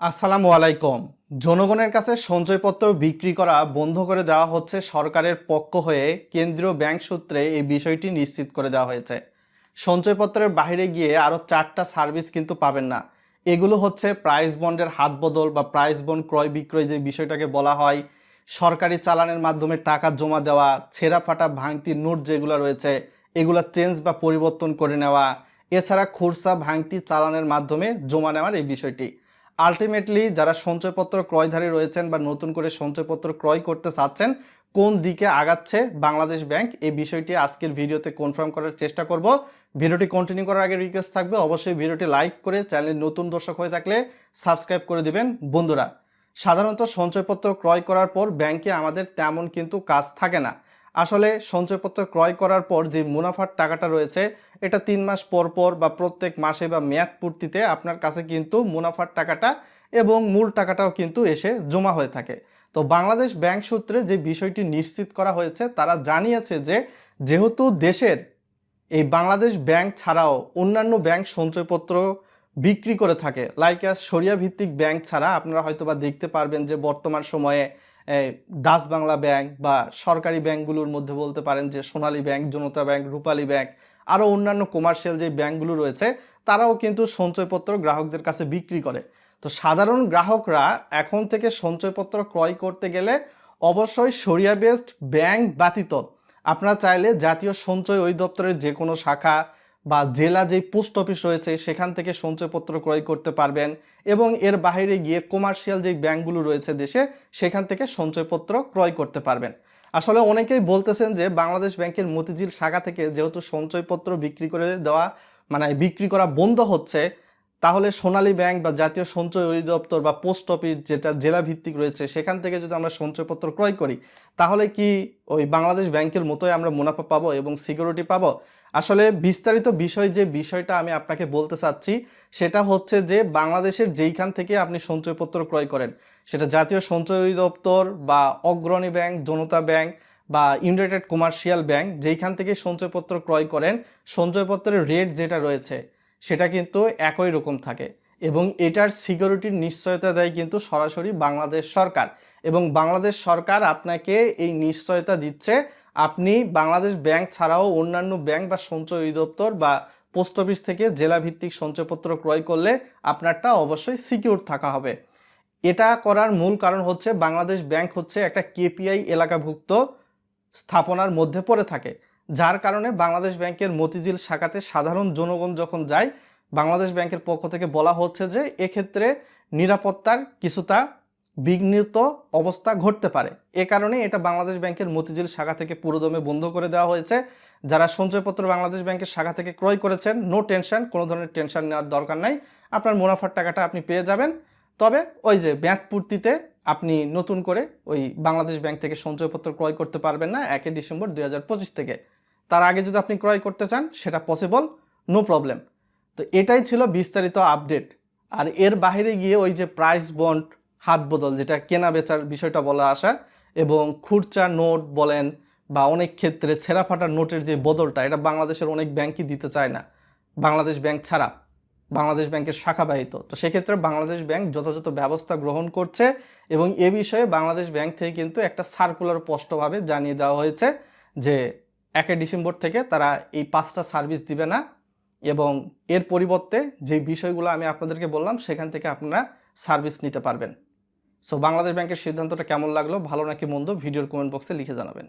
আসসালামু আলাইকুম। জনগণের কাছে সঞ্চয়পত্র বিক্রি করা বন্ধ করে দেওয়া হচ্ছে সরকারের পক্ষ হয়ে কেন্দ্রীয় ব্যাংক সূত্রে এই বিষয়টি নিশ্চিত করে দেওয়া হয়েছে। সঞ্চয়পত্রের বাইরে গিয়ে আরও চারটা সার্ভিস কিন্তু পাবেন না। এগুলো হচ্ছে প্রাইস বন্ডের হাত বদল বা প্রাইস বন্ড ক্রয় বিক্রয় যে বিষয়টাকে বলা হয়, সরকারি চালানের মাধ্যমে টাকা জমা দেওয়া, ছেঁড়া ফাটা ভাঙতি নোট যেগুলো রয়েছে, এগুলো চেঞ্জ বা পরিবর্তন করে নেওয়া, এছাড়া খুরসা ভাঙতি চালানের মাধ্যমে জমা নেওয়ার এই বিষয়টি। আলটিমেটলি যারা সঞ্চয়পত্র ক্রয়ধারী রয়েছেন বা নতুন করে সঞ্চয়পত্র ক্রয় করতে চাচ্ছেন, কোন দিকে আগাচ্ছে বাংলাদেশ ব্যাংক? এই বিষয়টি আজকের ভিডিওতে কনফার্ম করার চেষ্টা করব। ভিডিওটি কন্টিনিউ করার আগে রিকোয়েস্ট থাকবে, অবশ্যই ভিডিওটি লাইক করে চ্যানেল নতুন দর্শক হয়ে থাকলে সাবস্ক্রাইব করে দিবেন। বন্ধুরা, সাধারণত সঞ্চয়পত্র ক্রয় করার পর ব্যাংকে আমাদের তেমন কিন্তু কাজ থাকে না। আসলে সঞ্চয়পত্র ক্রয় করার পর যে মুনাফার টাকাটা রয়েছে, এটা তিন মাস পর পর বা প্রত্যেক মাসে বা মেয়াদ পূর্তিতে আপনার কাছে কিন্তু মুনাফার টাকাটা এবং মূল টাকাটাও কিন্তু এসে জমা হয়ে থাকে। তো বাংলাদেশ ব্যাংক সূত্রে যে বিষয়টি নিশ্চিত করা হয়েছে, তারা জানিয়েছে যে যেহেতু দেশের এই বাংলাদেশ ব্যাংক ছাড়াও অন্যান্য ব্যাংক সঞ্চয়পত্র বিক্রি করে থাকে লাইক সরিয়া ভিত্তিক ব্যাংক ছাড়া আপনারা হয়তো বা দেখতে পারবেন যে বর্তমান সময়ে ডাচ বাংলা ব্যাংক বা সরকারি ব্যাংকগুলোর মধ্যে বলতে পারেন যে Sonali bank, Janata bank, Rupali bank, আরও অন্যান্য কমার্শিয়াল যে ব্যাংকগুলো রয়েছে, তারাও কিন্তু সঞ্চয়পত্র গ্রাহকদের কাছে বিক্রি করে। তো সাধারণ গ্রাহকরা এখন থেকে সঞ্চয়পত্র ক্রয় করতে গেলে অবশ্যই সরিয়া বেসড ব্যাংক ব্যতীত আপনারা চাইলে জাতীয় সঞ্চয় অধিদপ্তরের যে কোনো শাখা বা জেলা যে পোস্ট অফিস রয়েছে, সেখান থেকে সঞ্চয়পত্র ক্রয় করতে পারবেন এবং এর বাইরে গিয়ে কমার্শিয়াল যে ব্যাংকগুলো রয়েছে দেশে, সেখান থেকে সঞ্চয়পত্র ক্রয় করতে পারবেন। আসলে অনেকেই বলতেছেন যে বাংলাদেশ ব্যাংকের মতিঝিল শাখা থেকে যেহেতু সঞ্চয়পত্র বিক্রি করে দেওয়া মানে বিক্রি করা বন্ধ হচ্ছে তাহলে সোনালী ব্যাংক বা জাতীয় সঞ্চয় অধিদপ্তর বা পোস্ট অফিস যেটা জেলা ভিত্তিক রয়েছে, সেখান থেকে যদি আমরা সঞ্চয়পত্র ক্রয় করি, তাহলে কি ওই বাংলাদেশ ব্যাংকের মতোই আমরা মুনাফা পাবো এবং সিকিউরিটি পাবো? আসলে বিস্তারিত বিষয় যে বিষয়টা আমি আপনাকে বলতে চাচ্ছি, সেটা হচ্ছে যে বাংলাদেশের যেইখান থেকে আপনি সঞ্চয়পত্র ক্রয় করেন, সেটা জাতীয় সঞ্চয় অধিদপ্তর বা অগ্রণী ব্যাংক, জনতা ব্যাংক বা ইউনাইটেড কমার্শিয়াল ব্যাংক, যেইখান থেকে সঞ্চয়পত্র ক্রয় করেন, সঞ্চয়পত্রের রেট যেটা রয়েছে সেটা কিন্তু একই রকম থাকে। এবং এটার সিকিউরিটির নিশ্চয়তা দেয় কিন্তু সরাসরি বাংলাদেশ সরকার। এবং বাংলাদেশ সরকার আপনাকে এই নিশ্চয়তা দিচ্ছে, আপনি বাংলাদেশ ব্যাংক ছাড়াও অন্যান্য ব্যাংক বা সঞ্চয় অধিদপ্তর বা পোস্ট অফিস থেকে জেলা ভিত্তিক সঞ্চয়পত্র ক্রয় করলে আপনারটা অবশ্যই সিকিউর থাকা হবে। এটা করার মূল কারণ হচ্ছে বাংলাদেশ ব্যাংক হচ্ছে একটা কেপিআই এলাকাভুক্ত স্থাপনার মধ্যে পড়ে থাকে। যার কারণে বাংলাদেশ ব্যাংকের মতিঝিল শাখাতে সাধারণ জনগণ যখন যায়, বাংলাদেশ ব্যাংকের পক্ষ থেকে বলা হচ্ছে যে এক্ষেত্রে নিরাপত্তার কিছুটা বিঘ্নিত অবস্থা ঘটতে পারে। এ কারণে এটা বাংলাদেশ ব্যাংকের মতিঝিল শাখা থেকে পুরোদমে বন্ধ করে দেওয়া হয়েছে। যারা সঞ্চয়পত্র বাংলাদেশ ব্যাংকের শাখা থেকে ক্রয় করেছেন নো টেনশন কোনো ধরনের টেনশন নেওয়ার দরকার নাই। আপনার মুনাফার টাকাটা আপনি পেয়ে যাবেন। তবে ওই যে ব্যাংক পূর্তিতে আপনি নতুন করে ওই বাংলাদেশ ব্যাংক থেকে সঞ্চয়পত্র ক্রয় করতে পারবেন না একই ডিসেম্বর দুই হাজার পঁচিশ থেকে। তার আগে যদি আপনি ক্রয় করতে চান, সেটা পসিবল নো প্রবলেম তো এটাই ছিল বিস্তারিত আপডেট আর এর বাইরে গিয়ে ওই যে প্রাইস বন্ড হাত বদল, যেটা কেনা বেচার বিষয়টা বলা আসা, এবং খুরচা নোট বলেন, বা অনেক ক্ষেত্রে ছেঁড়া ফাটা নোটের যে বদলটা, এটা বাংলাদেশের অনেক ব্যাংকই দিতে চায় না। বাংলাদেশ ব্যাংক ছাড়া, বাংলাদেশ ব্যাংকের শাখা বাহিত তো সেক্ষেত্রে বাংলাদেশ ব্যাংক যথাযথ ব্যবস্থা গ্রহণ করছে, এবং এ বিষয়ে বাংলাদেশ ব্যাংক থেকে কিন্তু একটা সার্কুলার স্পষ্টভাবে জানিয়ে দেওয়া হয়েছে যে একে ডিসেম্বর থেকে তারা এই পাঁচটা সার্ভিস দিবে না এবং এর পরিবর্তে যে বিষয়গুলো আমি আপনাদেরকে বললাম, সেখান থেকে আপনারা সার্ভিস নিতে পারবেন। সো বাংলাদেশ ব্যাংকের সিদ্ধান্তটা কেমন লাগল? ভালো নাকি মন্দ? ভিডিওর কমেন্ট বক্সে লিখে জানাবেন।